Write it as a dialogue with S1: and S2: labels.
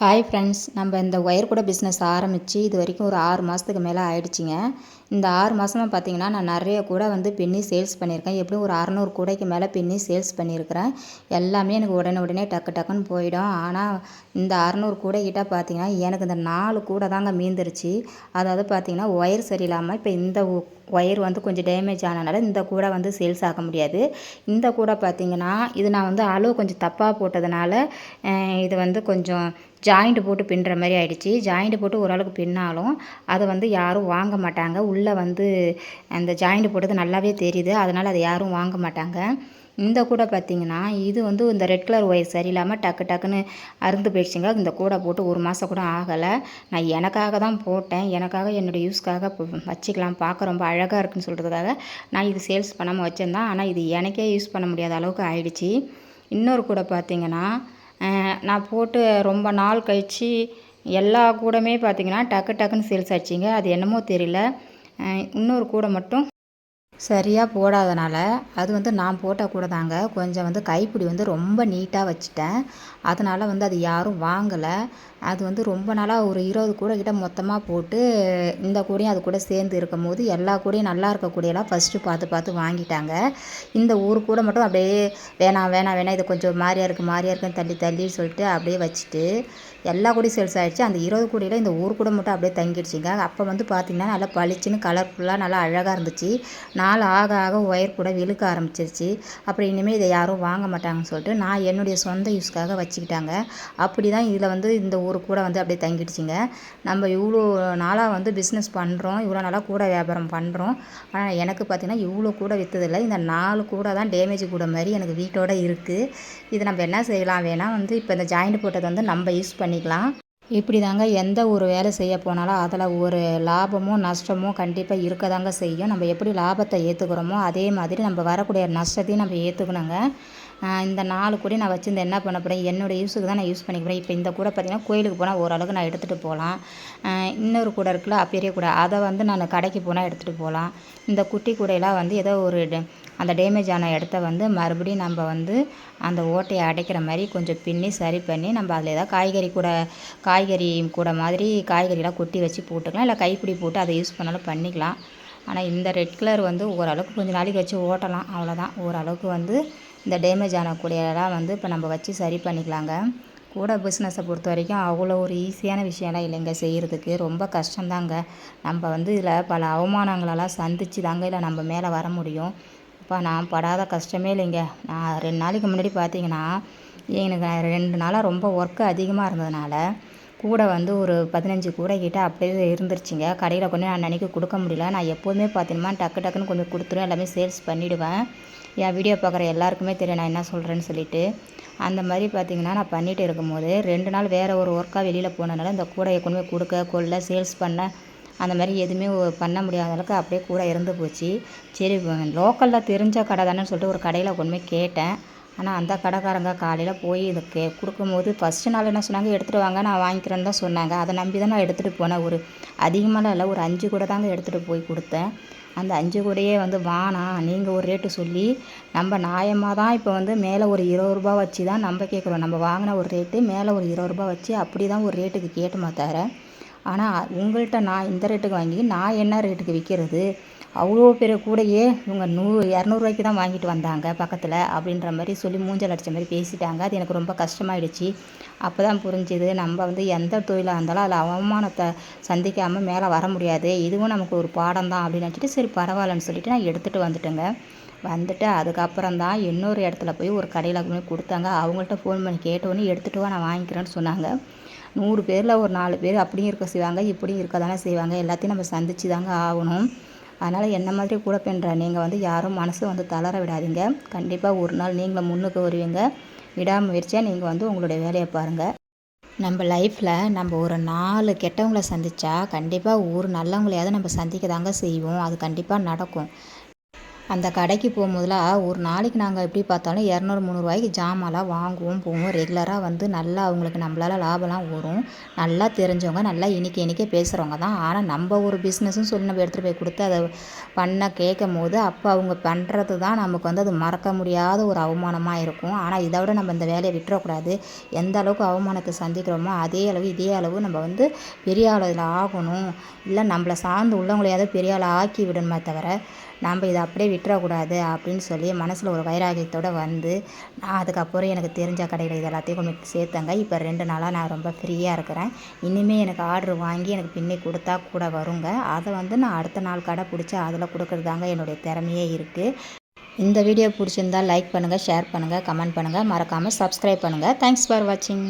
S1: Hi friends நம்ம இந்த wire கூட பிஸ்னஸ் ஆரம்பித்து இது வரைக்கும் ஒரு ஆறு மாதத்துக்கு மேலே ஆயிடுச்சிங்க. இந்த ஆறு மாதமா பார்த்தீங்கன்னா நான் நிறைய கூட வந்து பின்னி சேல்ஸ் பண்ணியிருக்கேன். எப்படியும் ஒரு அறநூறு கூடைக்கு மேலே பின்னி சேல்ஸ் பண்ணியிருக்கிறேன். எல்லாமே எனக்கு உடனே உடனே டக்கு டக்குன்னு போயிடும். ஆனால் இந்த அறநூறு கூடைக்கிட்ட பார்த்தீங்கன்னா எனக்கு இந்த நாலு கூடை தாங்க மீந்துருச்சு. அதாவது பார்த்தீங்கன்னா ஒயர் சரியில்லாமல் இப்போ இந்த ஒயர் வந்து கொஞ்சம் டேமேஜ் ஆனதுனால இந்த கூடை வந்து சேல்ஸ் ஆக முடியாது. இந்த கூடை பார்த்தீங்கன்னா இது நான் வந்து அளவு கொஞ்சம் தப்பாக போட்டதுனால இது வந்து கொஞ்சம் ஜாயிண்ட் போட்டு பின்னுற மாதிரி ஆயிடுச்சு. ஜாயிண்ட் போட்டு ஓரளவுக்கு பின்னாலும் அதை வந்து யாரும் வாங்க மாட்டாங்க. உள்ளே வந்து அந்த ஜாயிண்ட் போட்டது நல்லாவே தெரியுது. அதனால் அதை யாரும் வாங்க மாட்டாங்க. இந்த கூடை பார்த்திங்கன்னா இது வந்து இந்த ரெட் கலர் ஒயர் சரியில்லாமல் டக்கு டக்குன்னு அறுந்து போயிடுச்சுங்க. இந்த கூடை போட்டு ஒரு மாதம் கூட ஆகலை. நான் எனக்காக தான் போட்டேன். எனக்காக என்னுடைய யூஸ்க்காக வச்சுக்கலாம். பார்க்க ரொம்ப அழகாக இருக்குன்னு சொல்கிறதுக்காக நான் இது சேல்ஸ் பண்ணாமல் வச்சுருந்தேன். ஆனால் இது எனக்கே யூஸ் பண்ண முடியாத அளவுக்கு ஆயிடுச்சு. இன்னொரு கூடை பார்த்திங்கன்னா நான் போட்டு ரொம்ப நாள் கழித்து எல்லா கூடமே பார்த்திங்கன்னா டக்கு டக்குன்னு சேல்ஸ் ஆச்சுங்க. அது என்னமோ தெரியல. இன்னொரு கூடை மட்டும் சரியாக போடாதனால அது வந்து நான் போட்ட கூட தாங்க. கொஞ்சம் வந்து கைப்பிடி வந்து ரொம்ப நீட்டாக வச்சுட்டேன். அதனால் வந்து அது யாரும் வாங்கலை. அது வந்து ரொம்ப நாளாக ஒரு இருபது கூடை கிட்ட மொத்தமாக போட்டு இந்த கூடையும் அது கூட சேர்ந்து இருக்கும் போது எல்லா கூடையும் நல்லா இருக்க கூடையெல்லாம் ஃபஸ்ட்டு பார்த்து பார்த்து வாங்கிட்டாங்க. இந்த ஒரு கூட மட்டும் அப்படியே வேணாம் வேணாம் வேணாம் இது கொஞ்சம் மாறியாக இருக்குது மாறியாக இருக்குன்னு தள்ளி தள்ளி சொல்லிட்டு அப்படியே வச்சுட்டு எல்லா கூடையும் சேல்ஸ் ஆகிடுச்சு அந்த இருபது கூடையில் இந்த ஒரு கூட மட்டும் அப்படியே தங்கிடுச்சுங்க. அப்போ வந்து பார்த்திங்கன்னா நல்லா பளிச்சுன்னு கலர்ஃபுல்லாக நல்லா அழகாக இருந்துச்சு. நாள் ஆக ஆக ஒயர் கூட விழுக்க ஆரம்பிச்சிருச்சு. அப்புறம் இனிமேல் இதை யாரும் வாங்க மாட்டாங்கன்னு சொல்லிட்டு நான் என்னுடைய சொந்த யூஸ்க்காக வச்சுக்கிட்டாங்க. அப்படி தான் இதில் வந்து இந்த ஒரு கூட வந்து அப்படியே தங்கிடுச்சிங்க. நம்ம இவ்வளோ நாளாக வந்து பிஸ்னஸ் பண்ணுறோம் இவ்வளோ நாளாக கூட வியாபாரம் பண்ணுறோம் ஆனால் எனக்கு பார்த்திங்கன்னா இவ்வளோ கூட விற்றதில்லை இந்த நாலு கூட தான் டேமேஜ் கூட மாதிரி எனக்கு வீட்டோட இருக்குது இது நம்ம என்ன செய்யலாம்? வேணால் வந்து இப்போ இந்த ஜாயிண்ட் போட்டதை வந்து நம்ம யூஸ் பண்ணி பண்ணிக்கலாம். இப்படி தாங்க எந்த ஒரு வேலை செய்ய போனாலும் அதில் ஒரு லாபமோ நஷ்டமோ கண்டிப்பாக இருக்க தாங்க செய்யும். நம்ம எப்படி லாபத்தை ஏற்றுக்கிறோமோ அதே மாதிரி நம்ம வரக்கூடிய நஷ்டத்தையும் நம்ம ஏற்றுக்கணுங்க இந்த நாலு கூட நான் வச்சுருந்து என்ன பண்ண போகிறேன் என்னோடய யூஸுக்கு தான் நான் யூஸ் பண்ணிக்கிறேன் இப்போ இந்த கூட பார்த்திங்கன்னா கோயிலுக்கு போனால் ஓரளவுக்கு நான் எடுத்துகிட்டு போகலாம். இன்னொரு கூட இருக்குல்ல பெரிய கூட. அதை வந்து நான் கடைக்கு போனால் எடுத்துகிட்டு போகலாம். இந்த குட்டி கூடையெல்லாம் வந்து ஏதோ ஒரு அந்த டேமேஜ் ஆன இடத்த வந்து மறுபடியும் நம்ம வந்து அந்த ஓட்டையை அடைக்கிற மாதிரி கொஞ்சம் பின்னி சரி பண்ணி நம்ம அதில் ஏதாவது காய்கறி கூட காய்கறி கூட மாதிரி காய்கறிலாம் கொட்டி வச்சு போட்டுக்கலாம். இல்லை கைப்பிடி போட்டு அதை யூஸ் பண்ணாலும் பண்ணிக்கலாம். ஆனால் இந்த ரெட் கலர் வந்து ஓரளவுக்கு கொஞ்சம் நாளைக்கு வச்சு ஓட்டலாம். அவ்வளோதான் ஓரளவுக்கு வந்து இந்த டேமேஜ் ஆனக்கூடியலாம் வந்து இப்போ நம்ம வச்சு சரி பண்ணிக்கலாங்க. கூட பிஸ்னஸை பொறுத்த வரைக்கும் அவ்வளோ ஒரு ஈஸியான விஷயம்லாம் இல்லைங்க செய்கிறதுக்கு ரொம்ப கஷ்டந்தாங்க நம்ம வந்து இதில் பல அவமானங்களெல்லாம் சந்தித்து தாங்க இல்லை நம்ம மேலே வர முடியும். அப்பா நான் படாத கஷ்டமே இல்லைங்க. நான் ரெண்டு நாளைக்கு முன்னாடி பார்த்தீங்கன்னா எனக்கு ரெண்டு நாளாக ரொம்ப ஒர்க்கு அதிகமாக இருந்ததுனால கூடை வந்து ஒரு பதினஞ்சு கூடை கிட்ட அப்படியே இருந்துருச்சுங்க. கடையில் கொண்டு நான் அன்றைக்கி கொடுக்க முடியல. நான் எப்போதுமே பார்த்தீங்கன்னா டக்கு டக்குன்னு கொஞ்சம் கொடுத்துருவேன். எல்லாமே சேல்ஸ் பண்ணிவிடுவேன் என் வீடியோ பார்க்குற எல்லாருக்குமே தெரியும் நான் என்ன சொல்கிறேன்னு சொல்லிட்டு. அந்த மாதிரி பார்த்திங்கன்னா நான் பண்ணிகிட்டு இருக்கும்போது ரெண்டு நாள் வேறு ஒரு ஒர்க்காக வெளியில் போனதுனால இந்த கூடையை கொண்டு போய் கொடுக்க கொள்ள சேல்ஸ் பண்ண அந்த மாதிரி எதுவுமே பண்ண முடியாத அளவுக்கு அப்படியே கூட இறந்து போச்சு. சரி லோக்கலில் தெரிஞ்ச கடை தானேன்னு சொல்லிட்டு ஒரு கடையில் கொண்டு போய் கேட்டேன். ஆனால் அந்த கடைக்காரங்க காலையில் போய் இது கே கொடுக்கும்போது ஃபஸ்ட்டு நாள் என்ன சொன்னாங்க? எடுத்துகிட்டு வாங்க நான் வாங்கிக்கிறேன்னு தான் சொன்னாங்க. அதை நம்பி தான் நான் எடுத்துகிட்டு போனேன். ஒரு அதிகமாகலாம் இல்லை ஒரு அஞ்சு கூட தாங்க எடுத்துகிட்டு போய் கொடுத்தேன். அந்த அஞ்சு கூடையே வந்து வானாம் நீங்கள் ஒரு ரேட்டு சொல்லி நம்ம நியாயமாக தான் இப்போ வந்து மேலே ஒரு இருபது ரூபா வச்சு தான் நம்ம கேட்குறோம். நம்ம வாங்கின ஒரு ரேட்டு மேலே ஒரு இருபது ரூபா வச்சு அப்படி தான் ஒரு ரேட்டுக்கு கேட்டோமா தவிர ஆனால் உங்கள்கிட்ட நான் இந்த ரேட்டுக்கு வாங்கி நான் என்ன ரேட்டுக்கு விற்கிறது அவ்வளோ பெரிய கூடையே இவங்க நூறு இரநூறுவாய்க்கு தான் வாங்கிட்டு வந்தாங்க பக்கத்தில் அப்படின்ற மாதிரி சொல்லி மூஞ்சல் அடித்த மாதிரி பேசிட்டாங்க. அது எனக்கு ரொம்ப கஷ்டமாயிடுச்சு. அப்போ தான் புரிஞ்சுது நம்ம வந்து எந்த தொழிலாக இருந்தாலும் அதில் அவமானத்தை சந்திக்காமல் மேலே வர முடியாது. இதுவும் நமக்கு ஒரு பாடம் தான் அப்படின்னு நினச்சிட்டு சரி பரவாயில்லன்னு சொல்லிட்டு நான் எடுத்துகிட்டு வந்துட்டேங்க. வந்துட்டு அதுக்கப்புறம் தான் இன்னொரு இடத்துல போய் ஒரு கடையில் போய் கொடுத்தாங்க. அவங்கள்ட்ட ஃபோன் பண்ணி கேட்டோன்னே எடுத்துகிட்டு வா நான் வாங்கிக்கிறேன்னு சொன்னாங்க. நூறு பேரில் ஒரு நாலு பேர் அப்படியும் இருக்க செய்வாங்க இப்படியும் இருக்க தானே செய்வாங்க. எல்லாத்தையும் நம்ம சந்திச்சு தாங்க ஆகணும். அதனால் என்ன மாதிரி கூட பண்ணுற நீங்கள் வந்து யாரும் மனசு வந்து தளர விடாதீங்க. கண்டிப்பாக ஒரு நாள் நீங்களும் முன்னுக்கு வருவீங்க. விடாமுயற்சியாக நீங்கள் வந்து உங்களுடைய வேலையை பாருங்கள் நம்ம லைஃப்பில் நம்ம ஒரு நாலு கெட்டவங்களை சந்தித்தா கண்டிப்பாக ஒரு நல்லவங்களையாவது நம்ம சந்திக்க தாங்க செய்வோம். அது கண்டிப்பாக நடக்கும். அந்த கடைக்கு போகும்போதெல்லாம் ஒரு நாளைக்கு நாங்கள் எப்படி பார்த்தாலும் இரநூறு முந்நூறுவாய்க்கு ஜாமான்லாம் வாங்குவோம் போவோம். ரெகுலராக வந்து நல்லா அவங்களுக்கு நம்மளால லாபம்லாம் வரும். நல்லா தெரிஞ்சவங்க நல்லா இன்றைக்கி இனிக்க பேசுகிறவங்க தான். ஆனால் நம்ம ஒரு பிஸ்னஸும் சொல்லி நம்ம எடுத்துகிட்டு போய் கொடுத்து அதை பண்ண கேட்கும் போது அப்போ அவங்க பண்ணுறது தான் நமக்கு வந்து அது மறக்க முடியாத ஒரு அவமானமாக இருக்கும். ஆனால் இதை விட நம்ம இந்த வேலையை விட்டுறக்கூடாது. எந்த அளவுக்கு அவமானத்தை சந்திக்கிறோமோ அதே அளவு இதே அளவு நம்ம வந்து பெரிய ஆள் இதில் ஆகணும். இல்லை நம்மளை சார்ந்து உள்ளவங்களையாவது பெரிய ஆள் ஆக்கி விடணுமே தவிர நம்ம இதை அப்படியே விட்டுறக்கூடாது அப்படின்னு சொல்லி மனசில் ஒரு வைராகியத்தோடு வந்து நான் அதுக்கப்புறம் எனக்கு தெரிஞ்ச கடையில் இது எல்லாத்தையும் கொண்டு சேர்த்தங்க. இப்போ ரெண்டு நாளாக நான் ரொம்ப ஃப்ரீயாக இருக்கிறேன். இனிமேல் எனக்கு ஆர்டர் வாங்கி எனக்கு பின்னி கொடுத்தா கூட வருங்க. அதை வந்து நான் அடுத்த நாள் கடை பிடிச்சி அதில் கொடுக்குறதாங்க என்னுடைய திறமையே இருக்குது இந்த வீடியோ பிடிச்சிருந்தால் லைக் பண்ணுங்கள் ஷேர் பண்ணுங்கள் கமெண்ட் பண்ணுங்கள் மறக்காமல் சப்ஸ்கிரைப் பண்ணுங்கள் தேங்க்ஸ் ஃபார் வாட்சிங்